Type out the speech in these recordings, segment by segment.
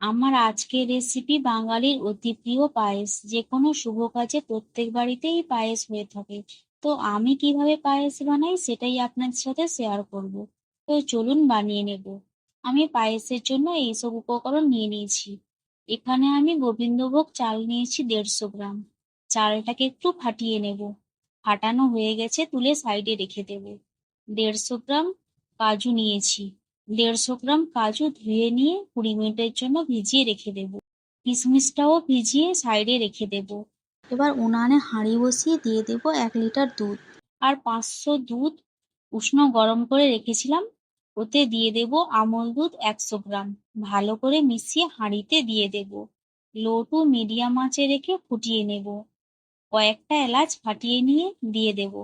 আমার আজকের রেসিপি বাঙালির অতি প্রিয় পায়েস। যে কোনো শুভ কাজে প্রত্যেক বাড়িতেই পায়েস হয়ে থাকে। তো আমি কীভাবে পায়েস বানাই সেটাই আপনার সাথে শেয়ার করব। তো চলুন বানিয়ে নেব। আমি পায়েসের জন্য এইসব উপকরণ নিয়ে নিয়েছি। এখানে আমি গোবিন্দভোগ চাল নিয়েছি দেড়শো গ্রাম। চালটাকে একটু ফাটিয়ে নেব। ফাটানো হয়ে গেছে তুলে সাইডে রেখে দেব। দেড়শো গ্রাম কাজু নিয়েছি। দেড়শো গ্রাম কাজু ধুয়ে নিয়ে কুড়ি মিনিটের জন্য ভিজিয়ে রেখে দেব। কিশমিশটাও ভিজিয়ে সাইডে রেখে দেব। এবার উনানে হাঁড়ি বসিয়ে দিয়ে দেব এক লিটার দুধ। আর পাঁচশো দুধ উষ্ণ গরম করে রেখেছিলাম। ওতে দিয়ে দেব আমল দুধ একশো গ্রাম। ভালো করে মিশিয়ে হাঁড়িতে দিয়ে দেব। লো টু মিডিয়াম আঁচে রেখে ফুটিয়ে নেব। কয়েকটা এলাচ ফাটিয়ে নিয়ে দিয়ে দেব।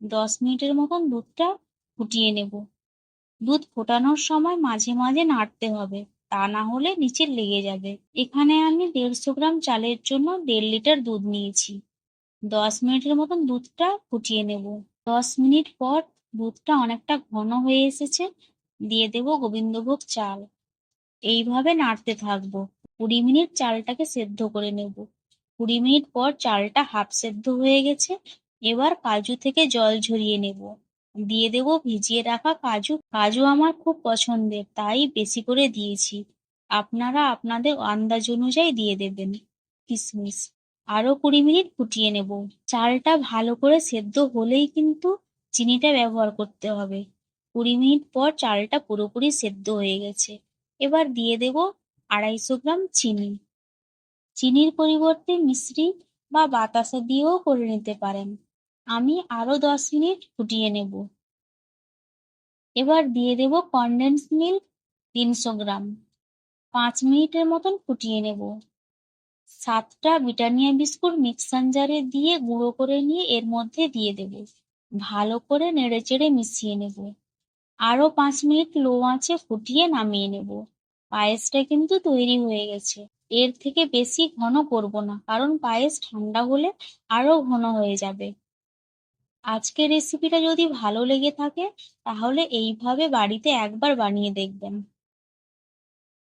দশ মিনিটের মতন দুধটা ফুটিয়ে নেব। দুধ ফোটানোর সময় মাঝে মাঝে নাড়তে হবে। তা না হলে নিচে লেগে যাবে। এখানে আমি দেড়শো গ্রাম চালের জন্য দেড় লিটার দুধ নিয়েছি। দশ মিনিটের মতন দুধটা ফুটিয়ে নেব। দশ মিনিট পর দুধটা অনেকটা ঘন হয়ে এসেছে। দিয়ে দেব গোবিন্দভোগ চাল। এইভাবে নাড়তে থাকব। কুড়ি মিনিট চালটাকে সেদ্ধ করে নেব। কুড়ি মিনিট পর চালটা হাফ সেদ্ধ হয়ে গেছে। এবার কাজু থেকে জল ঝরিয়ে নেব। দিয়ে দেব, ভিজিয়ে রাখা কাজু কাজু আমার খুব পছন্দের, তাই বেশি করে দিয়েছি। আপনারা আপনাদের আন্দাজ অনুযায়ী দিয়ে দেবেন। কিশমিশ আরও কুড়ি মিনিট ফুটিয়ে নেব। চালটা ভালো করে সেদ্ধ হলেই কিন্তু চিনিটা ব্যবহার করতে হবে। কুড়ি মিনিট পর চালটা পুরোপুরি সেদ্ধ হয়ে গেছে। এবার দিয়ে দেব আড়াইশো গ্রাম চিনি। চিনির পরিবর্তে মিশ্রি বা বাতাসা দিয়েও করে নিতে পারেন। আমি আরও দশ মিনিট ফুটিয়ে নেব। এবার দিয়ে দেব কনডেন্স মিল্ক তিনশো গ্রাম। পাঁচ মিনিটের মতন ফুটিয়ে নেব। সাতটা ব্রিটানিয়া বিস্কুট মিক্সার জারে দিয়ে গুঁড়ো করে নিয়ে এর মধ্যে দিয়ে দেব। ভালো করে নেড়ে চেড়ে মিশিয়ে নেব। আরও পাঁচ মিনিট লো আঁচে ফুটিয়ে নামিয়ে নেব। পায়েসটা কিন্তু তৈরি হয়ে গেছে। এর থেকে বেশি ঘন করব না, কারণ পায়েস ঠান্ডা হলে আরও ঘন হয়ে যাবে। আজকের রেসিপিটা যদি ভালো লেগে থাকে তাহলে এইভাবে বাড়িতে একবার বানিয়ে দেখবেন।